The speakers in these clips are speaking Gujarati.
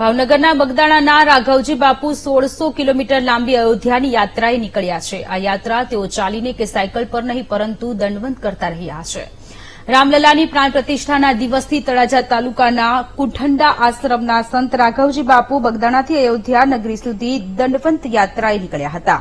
ભાવનગરના બગદાણાના રાઘવજી બાપુ સોળસો કિલોમીટર લાંબી અયોધ્યાની યાત્રાએ નીકળ્યા છે. આ યાત્રા તેઓ ચાલીને કે સાયકલ પર નહીં, પરંતુ દંડવંત કરતા રહ્યા છે. રામલલાની પ્રાણ પ્રતિષ્ઠાના દિવસથી તળાજા તાલુકાના કુઠંડા આશ્રમના સંત રાઘવજી બાપુ બગદાણાથી અયોધ્યા નગરી સુધી દંડવંત યાત્રાએ નીકળ્યા હતા.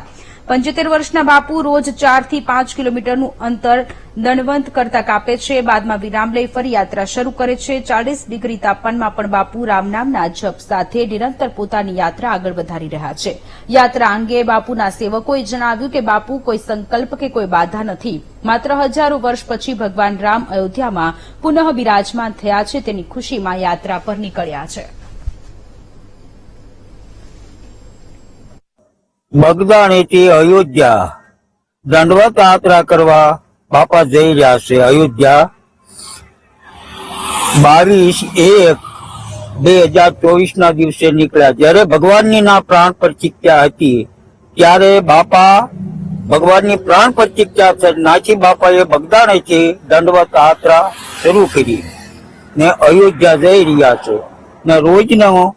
પંચોતેર વર્ષના બાપુ રોજ ચારથી પાંચ કિલોમીટરનું અંતર દંડવંત કરતા કાપે છે. બાદમાં વિરામ લઈ ફરી યાત્રા શરૂ કરે છે. ચાલીસ ડિગ્રી તાપમાનમાં પણ બાપુ રામ નામના જપ સાથે નિરંતર પોતાની યાત્રા આગળ વધારી રહ્યા છે. યાત્રા અંગે બાપુના સેવકોએ જણાવ્યું કે બાપુ કોઈ સંકલ્પ કે કોઈ બાધા નથી. માત્ર હજારો વર્ષ પછી ભગવાન રામ અયોધ્યામાં પુનઃ બિરાજમાન થયા છે. તેની ખુશીમાં યાત્રા પર નીકળ્યા છે. બગદાણીથી અયોધ્યા. દંડવત યાત્રા કરવા બાપા જઈ રહ્યા છે અયોધ્યા. બાવીસ એક બે હજાર ચોવીસ ના દિવસે નીકળ્યા. જ્યારે ભગવાનની ના પ્રાણ પ્રતિજ્ઞા હતી, ત્યારે બાપા ભગવાનની પ્રાણ પ્રતિજ્ઞા છે નાચી બાપાએ બગદાણેથી દંડવત યાત્રા શરૂ કરી ને અયોધ્યા જઈ રહ્યા છે. ને રોજનો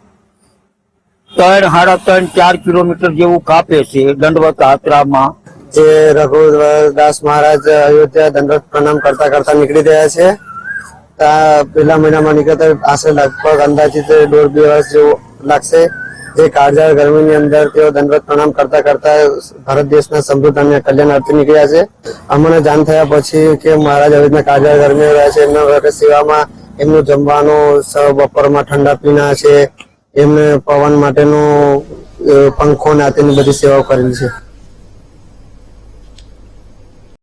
ત્રણ, સાડા ત્રણ, ચાર કિલોમીટર જેવું કાપે છે દંડવત આત્રામાં જે રઘુદાસ મહારાજ અયોધ્યા દંડવત પ્રણામ કરતા કરતા નીકળી રહ્યા છે. પહેલા મહિનામાં નીકળતા આશરે લગભગ અંદાજિત દોઢ, બે વર્ષ જેવું લાગશે. જે કાળજાળ ગરમીની અંદર તેઓ દંડવત પ્રણામ કરતા કરતા ભારત દેશના સમૃદ્ધ અને કલ્યાણ અર્થે નીકળ્યા છે. અમને જાણ થયા પછી કે મહારાજ આવી કાળજાળ ગરમી રહ્યા છે. એમના સેવામાં એમનું જમવાનું બપોરમાં ઠંડા પીણા છે. એમને પવન માટેનું પંખો ને આ તેની બધી સેવાઓ કરેલી છે.